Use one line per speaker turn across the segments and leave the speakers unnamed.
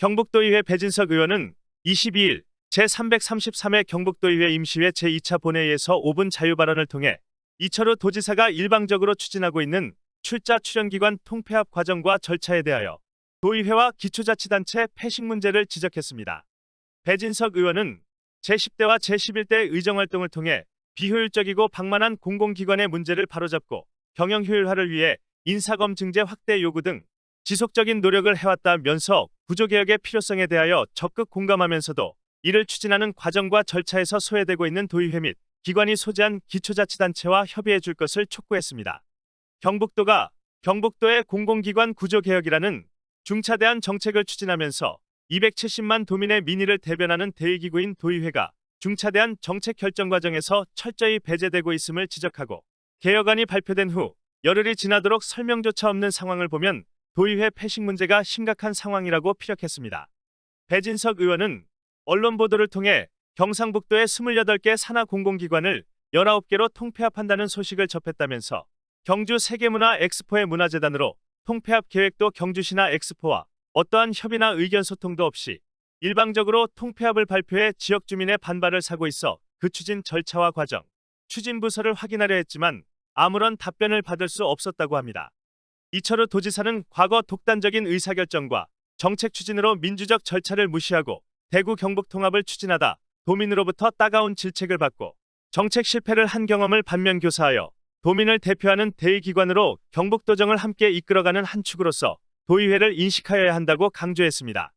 경북도의회 배진석 의원은 22일 제333회 경북도의회 임시회 제2차 본회의에서 5분 자유발언을 통해 이철우 도지사가 일방적으로 추진하고 있는 출자 출연기관 통폐합 과정과 절차에 대하여 도의회와 기초자치단체 패식 문제를 지적했습니다. 배진석 의원은 제10대와 제11대 의정활동을 통해 비효율적이고 방만한 공공기관의 문제를 바로잡고 경영 효율화를 위해 인사검증제 확대 요구 등 지속적인 노력을 해왔다면서 구조개혁의 필요성에 대하여 적극 공감하면서도 이를 추진하는 과정과 절차에서 소외되고 있는 도의회 및 기관이 소재한 기초자치단체와 협의해 줄 것을 촉구했습니다. 경북도가 경북도의 공공기관 구조개혁이라는 중차대한 정책을 추진하면서 270만 도민의 민의를 대변하는 대의기구인 도의회가 중차대한 정책 결정 과정에서 철저히 배제되고 있음을 지적하고 개혁안이 발표된 후 열흘이 지나도록 설명조차 없는 상황을 보면 도의회 패식 문제가 심각한 상황이라고 피력했습니다. 배진석 의원은 언론 보도를 통해 경상북도의 28개 산하 공공기관을 19개로 통폐합한다는 소식을 접했다면서 경주 세계문화 엑스포의 문화재단으로 통폐합 계획도 경주시나 엑스포와 어떠한 협의나 의견 소통도 없이 일방적으로 통폐합을 발표해 지역 주민의 반발을 사고 있어 그 추진 절차와 과정, 추진 부서를 확인하려 했지만 아무런 답변을 받을 수 없었다고 합니다. 이철우 도지사는 과거 독단적인 의사결정과 정책 추진으로 민주적 절차를 무시하고 대구 경북 통합을 추진하다 도민으로부터 따가운 질책을 받고 정책 실패를 한 경험을 반면 교사하여 도민을 대표하는 대의기관으로 경북도정을 함께 이끌어가는 한 축으로서 도의회를 인식하여야 한다고 강조했습니다.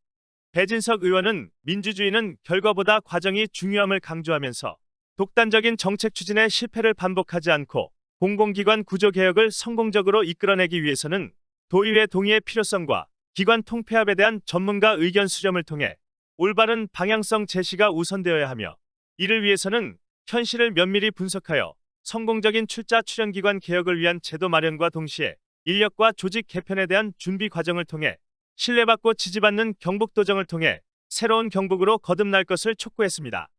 배진석 의원은 민주주의는 결과보다 과정이 중요함을 강조하면서 독단적인 정책 추진의 실패를 반복하지 않고 공공기관 구조개혁을 성공적으로 이끌어내기 위해서는 도의회 동의의 필요성과 기관 통폐합에 대한 전문가 의견 수렴을 통해 올바른 방향성 제시가 우선되어야 하며 이를 위해서는 현실을 면밀히 분석하여 성공적인 출자 출연기관 개혁을 위한 제도 마련과 동시에 인력과 조직 개편에 대한 준비 과정을 통해 신뢰받고 지지받는 경북도정을 통해 새로운 경북으로 거듭날 것을 촉구했습니다.